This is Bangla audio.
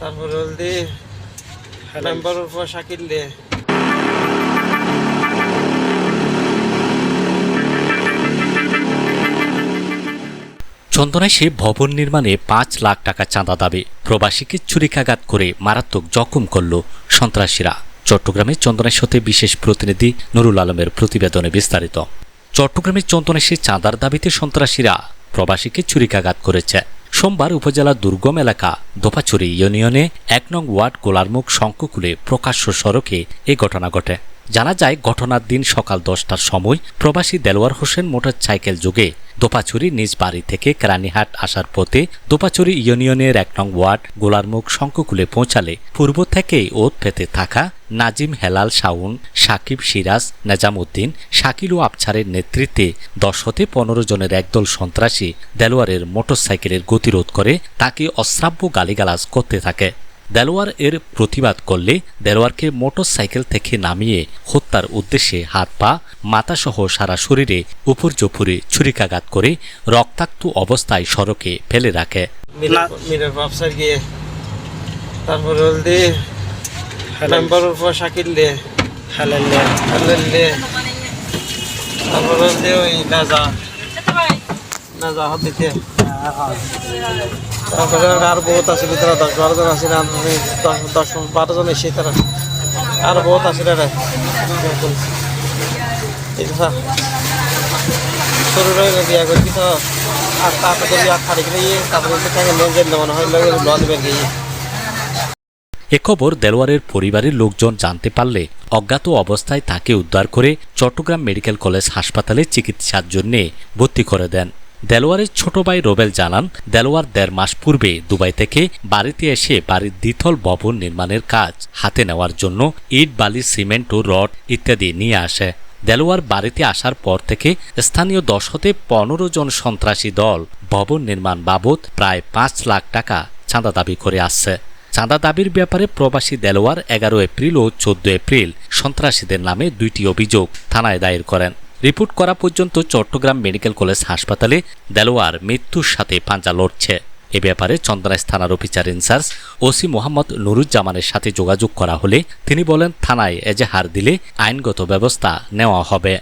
তারপরে হলদি মেম্বারের উপর শাকিল দিয়ে চন্দনাইশে ভবন নির্মাণে পাঁচ লাখ টাকা চাঁদা দাবি। প্রবাসীকে ছুরিকাঘাত করে মারাত্মক জখম করল সন্ত্রাসীরা। চট্টগ্রামে চন্দনাইশতে বিশেষ প্রতিনিধি নুরুল আলমের প্রতিবেদনে বিস্তারিত। চট্টগ্রামের চন্দনাইশে চাঁদার দাবিতে সন্ত্রাসীরা প্রবাসীকে ছুরিকাঘাত করেছে। সোমবার উপজেলার দুর্গম এলাকা দোপাচুরি ইউনিয়নে এক নং ওয়ার্ড গোলারমুখ শঙ্কুকুলে প্রকাশ্য সড়কে এ ঘটনা ঘটে। জানা যায়, ঘটনার দিন সকাল দশটার সময় প্রবাসী দেলোয়ার হোসেন মোটর সাইকেল যোগে দোপাচুরি নিজ বাড়ি থেকে কেরানীহাট আসার পথে দোপাচুরি ইউনিয়নের এক নং ওয়ার্ড গোলারমুখ শঙ্কুকুলে পৌঁছালে পূর্ব থেকেই ওত পেতে থাকা নাজিম হেলাল শাউন সাকিব সিরাজ, নেজামুদ্দিন, শাকিল ও আবছারের নেতৃত্বে দশ হতে পনেরো জনের একদল সন্ত্রাসী দেলোয়ারের মোটরসাইকেলের গতিরোধ করে তাকে অশ্রাব্য গালিগালাজ করতে থাকে। দেলোয়ার এর প্রতিবাদ করলে দেলোয়ারকে মোটরসাইকেল থেকে নামিয়ে হত্যার উদ্দেশ্যে হাত পা মাথাসহ সারা শরীরে উপর জপুরে ছুরিকাঘাত করে রক্তাক্ত অবস্থায় সড়কে ফেলে রাখে। তারপরে তারপরে ওই নাজা। নাজা হাত আর বহুত আছে ভিতরে, দশ বারো জন আছে না দশ দশ বারো জন এসে তারা। আর বহুত আছে রে সরু হয় লোকের বের এ খবর দেলোয়ারের পরিবারের লোকজন জানতে পারলে অজ্ঞাত অবস্থায় তাকে উদ্ধার করে চট্টগ্রাম মেডিকেল কলেজ হাসপাতালে চিকিৎসার জন্য ভর্তি করে দেন। দেলোয়ারের ছোট ভাই রোবেল জানান, দেলোয়ার দেড় মাস পূর্বে দুবাই থেকে বাড়িতে এসে বাড়ির দ্বিতল ভবন নির্মাণের কাজ হাতে নেওয়ার জন্য ইট, বালি, সিমেন্ট ও রড ইত্যাদি নিয়ে আসে। দেলোয়ার বাড়িতে আসার পর থেকে স্থানীয় দশ হতে পনেরো জন সন্ত্রাসী দল ভবন নির্মাণ বাবদ প্রায় পাঁচ লাখ টাকা চাঁদা দাবি করে আসছে। চাঁদা দাবির ব্যাপারে প্রবাসী দেলোয়ার এগারো এপ্রিল ও চোদ্দ এপ্রিল সন্ত্রাসীদের নামে দুইটি অভিযোগ থানায় দায়ের করেন। রিপোর্ট করা পর্যন্ত চট্টগ্রাম মেডিকেল কলেজ হাসপাতালে দেলোয়ার মৃত্যুর সাথে পাঞ্জা লড়ছে। এ ব্যাপারে চন্দনাইশ থানার officer in charge OC Mohammad নুরুজ্জামানের সাথে যোগাযোগ করা হলে তিনি বলেন, থানায় এজাহার দিলে আইনগত ব্যবস্থা নেওয়া হবে।